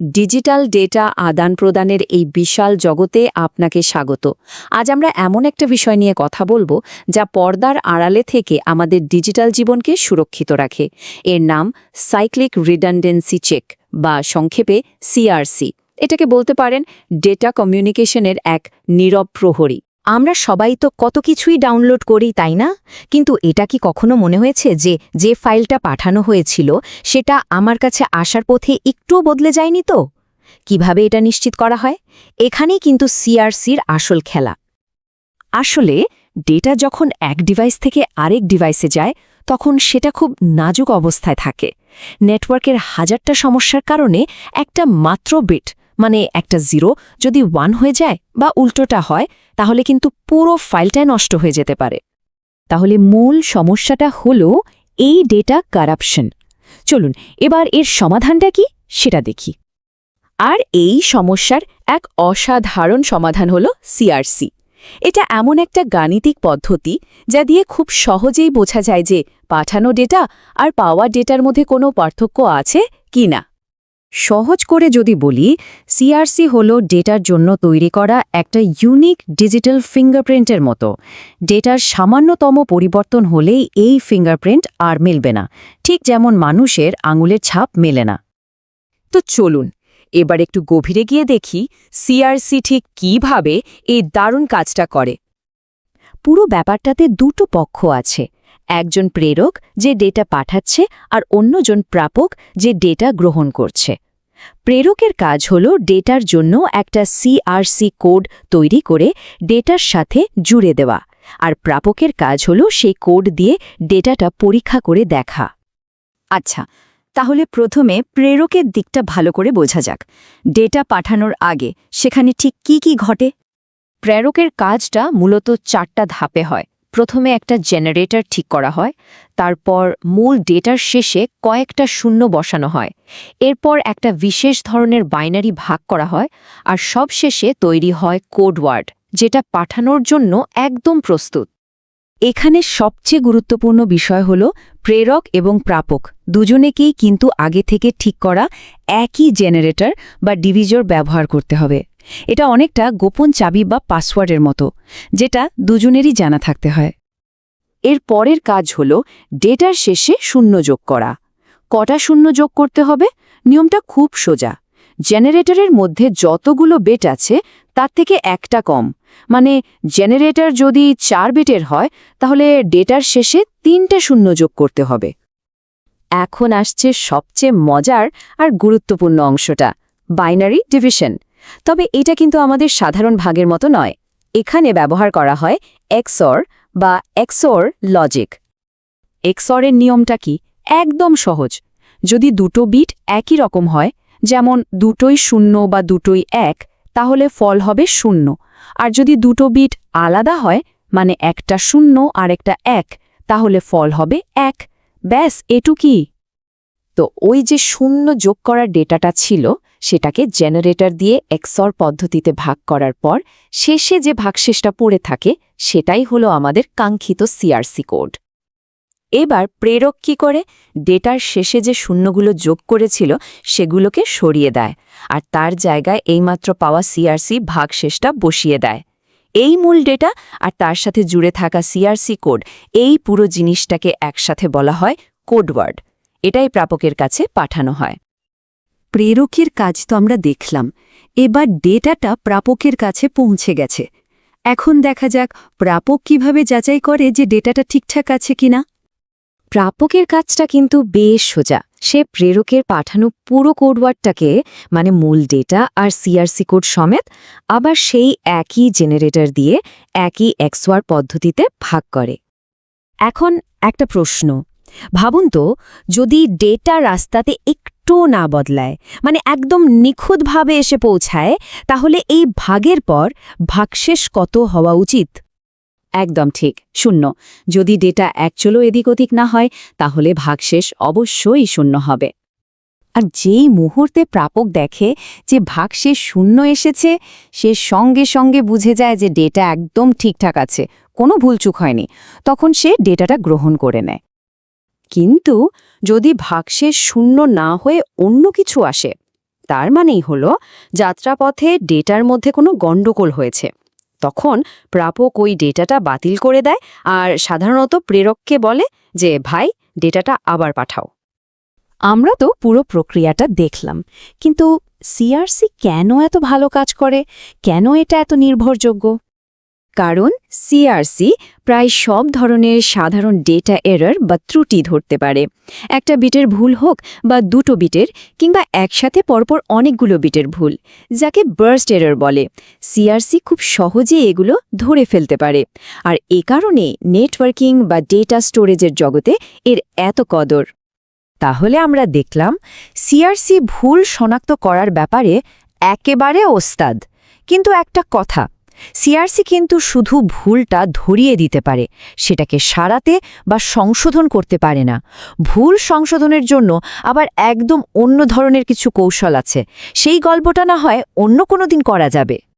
Digital data আদান প্রদানের এই বিশাল জগতে আপনাকে স্বাগত। আজ আমরা এমন একটা বিষয় নিয়ে কথা বলব, যা পর্দার আড়ালে থেকে আমাদের ডিজিটাল জীবনকে সুরক্ষিত রাখে। এর নাম সাইক্লিক রিডান্ডেন্সি চেক, বা সংক্ষেপে সিআরসি। এটাকে বলতে পারেন ডেটা কমিউনিকেশনের এক নীরব প্রহরী। আমরা সবাই তো কত কিছুই ডাউনলোড করি, তাই না? কিন্তু এটা কি কখনো মনে হয়েছে যে যে ফাইলটা পাঠানো হয়েছিল, সেটা আমার কাছে আসার পথে একটুও বদলে যায়নি তো? কীভাবে এটা নিশ্চিত করা হয়? এখানেই কিন্তু সিআরসির আসল খেলা। আসলে, ডেটা যখন এক ডিভাইস থেকে আরেক ডিভাইসে যায়, তখন সেটা খুব নাজুক অবস্থায় থাকে। নেটওয়ার্কের হাজারটা সমস্যার কারণে একটা মাত্র বিট মানে একটা জিরো যদি ওয়ান হয়ে যায় বা উল্টোটা হয়, তাহলে কিন্তু পুরো ফাইলটাই নষ্ট হয়ে যেতে পারে। তাহলে মূল সমস্যাটা হলো এই ডেটা কারাপশন চলুন, এবার এর সমাধানটা কি সেটা দেখি। আর এই সমস্যার এক অসাধারণ সমাধান হল সিআরসি এটা এমন একটা গাণিতিক পদ্ধতি যা দিয়ে খুব সহজেই বোঝা যায় যে পাঠানো ডেটা আর পাওয়া ডেটার মধ্যে কোনো পার্থক্য আছে কি না। সহজ করে যদি বলি সিআরসি হল ডেটার জন্য তৈরি করা একটা ইউনিক ডিজিটাল ফিঙ্গারপ্রিন্টের মতো। ডেটার সামান্যতম পরিবর্তন হলেই এই ফিঙ্গারপ্রিন্ট আর মিলবে না। ঠিক যেমন মানুষের আঙুলের ছাপ মেলে না। তো চলুন, এবার একটু গভীরে গিয়ে দেখি সিআরসি ঠিক কীভাবে এই দারুণ কাজটা করে। পুরো ব্যাপারটাতে দুটো পক্ষ আছে। একজন প্রেরক যে ডেটা পাঠাচ্ছে আর অন্যজন প্রাপক যে ডেটা গ্রহণ করছে। প্রেরকের কাজ হল ডেটার জন্য একটা সিআরসি কোড তৈরি করে ডেটার সাথে জুড়ে দেওয়া, আর প্রাপকের কাজ হল সেই কোড দিয়ে ডেটাটা পরীক্ষা করে দেখা। আচ্ছা তাহলে প্রথমে প্রেরকের দিকটা ভালো করে বোঝা যাক। ডেটা পাঠানোর আগে সেখানে ঠিক কি কি ঘটে? প্রেরকের কাজটা মূলত চারটা ধাপে হয়। প্রথমে একটা জেনারেটর ঠিক করা হয়, তারপর মূল ডেটার শেষে কয়েকটা শূন্য বসানো হয়। এরপর একটা বিশেষ ধরনের বাইনারি ভাগ করা হয় আর সবশেষে তৈরি হয় কোডওয়ার্ড যেটা পাঠানোর জন্য একদম প্রস্তুত। এখানে সবচেয়ে গুরুত্বপূর্ণ বিষয় হল প্রেরক এবং প্রাপক, দুজনেকেই কিন্তু আগে থেকে ঠিক করা একই জেনারেটর বা ডিভিজর ব্যবহার করতে হবে। এটা অনেকটা গোপন চাবি বা পাসওয়ার্ডের মতো, যেটা দুজনেরই জানা থাকতে হয়। এর পরের কাজ হল ডেটার শেষে শূন্য যোগ করা। কটা শূন্য যোগ করতে হবে? নিয়মটা খুব সোজা। জেনারেটরের মধ্যে যতগুলো বেট আছে, তার থেকে একটা কম। মানে জেনারেটর যদি চার বেটের হয়, তাহলে ডেটার শেষে তিনটে শূন্য যোগ করতে হবে। এখন আসছে সবচেয়ে মজার আর গুরুত্বপূর্ণ অংশটা, বাইনারি ডিভিশন। তবে এটা কিন্তু আমাদের সাধারণ ভাগের মতো নয়। এখানে ব্যবহার করা হয় এক্সর বা এক্সর লজিক। এক্সরের নিয়মটা কি? একদম সহজ। যদি দুটো বিট একই রকম হয়, যেমন দুটোই শূন্য বা দুটোই এক, তাহলে ফল হবে শূন্য। আর যদি দুটো বিট আলাদা হয় মানে একটা শূন্য আর একটা এক, তাহলে ফল হবে এক। ব্যাস এটুকি তো ওই যে শূন্য যোগ করার ডেটাটা ছিল সেটাকে জেনারেটর দিয়ে এক্সর পদ্ধতিতে ভাগ করার পর শেষে যে ভাগশেষটা পড়ে থাকে, সেটাই হলো আমাদের কাঙ্ক্ষিত সিআরসি কোড এবার প্রেরক কি করে? ডেটার শেষে যে শূন্যগুলো যোগ করেছিল, সেগুলোকে সরিয়ে দেয় আর তার জায়গায় এইমাত্র পাওয়া সিআরসি ভাগশেষটা বসিয়ে দেয়। এই মূল ডেটা আর তার সাথে জুড়ে থাকা সিআরসি কোড এই পুরো জিনিসটাকে একসাথে বলা হয় কোডওয়ার্ড এটাই প্রাপকের কাছে পাঠানো হয়। প্রেরকের কাজ তো আমরা দেখলাম। এবার ডেটাটা প্রাপকের কাছে পৌঁছে গেছে। এখন দেখা যাক প্রাপক কীভাবে যাচাই করে যে ডেটাটা ঠিকঠাক আছে কিনা। প্রাপকের কাজটা কিন্তু বেশ সোজা। সে প্রেরকের পাঠানো পুরো কোডওয়ার্ডটাকে মানে মূল ডেটা আর সিআরসি কোড সমেত, আবার সেই একই জেনারেটর দিয়ে একই এক্সওয়ার পদ্ধতিতে ভাগ করে। এখন একটা প্রশ্ন। ভাবুন তো, যদি ডেটা রাস্তাতে একটু না বদলায় মানে একদম নিখুঁতভাবে এসে পৌঁছায়, তাহলে এই ভাগের পর ভাগশেষ কত হওয়া উচিত? একদম ঠিক, শূন্য। যদি ডেটা একচলো এদিক ওদিক না হয়, তাহলে ভাগশেষ অবশ্যই শূন্য হবে। আর যেই মুহূর্তে প্রাপক দেখে যে ভাগশেষ শূন্য এসেছে, সে সঙ্গে সঙ্গে বুঝে যায় যে ডেটা একদম ঠিকঠাক আছে, কোনো ভুলচুক হয়নি, তখন সে ডেটাটা গ্রহণ করে নেয়। কিন্তু যদি ভাগশেষ শূন্য না হয়ে অন্য কিছু আসে, তার মানেই হল যাত্রাপথে ডেটার মধ্যে কোনো গণ্ডগোল হয়েছে। তখন প্রাপক ওই ডেটাটা বাতিল করে দেয় আর সাধারণত প্রেরককে বলে যে, ভাই, ডেটাটা আবার পাঠাও। আমরা তো পুরো প্রক্রিয়াটা দেখলাম, কিন্তু সিআরসি কেন এত ভালো কাজ করে? কেন এটা এত নির্ভরযোগ্য? কারণ সিআরসি প্রায় সব ধরনের সাধারণ ডেটা এরর বা ত্রুটি ধরতে পারে। একটা বিটের ভুল হোক বা দুটো বিটের কিংবা একসাথে পরপর অনেকগুলো বিটের ভুল, যাকে বার্স্ট এরর বলে। সিআরসি খুব সহজে এগুলো ধরে ফেলতে পারে। আর এ কারণে নেটওয়ার্কিং বা ডেটা স্টোরেজের জগতে এর এত কদর। তাহলে আমরা দেখলাম সিআরসি ভুল শনাক্ত করার ব্যাপারে একেবারে ওস্তাদ। কিন্তু একটা কথা সিআরসি কিন্তু শুধু ভুলটা ধরিয়ে দিতে পারে, সেটাকে সারাতে বা সংশোধন করতে পারে না। ভুল সংশোধনের জন্য আবার একদম অন্য ধরনের কিছু কৌশল আছে। সেই গল্পটা না হয় অন্য কোনো দিন করা যাবে।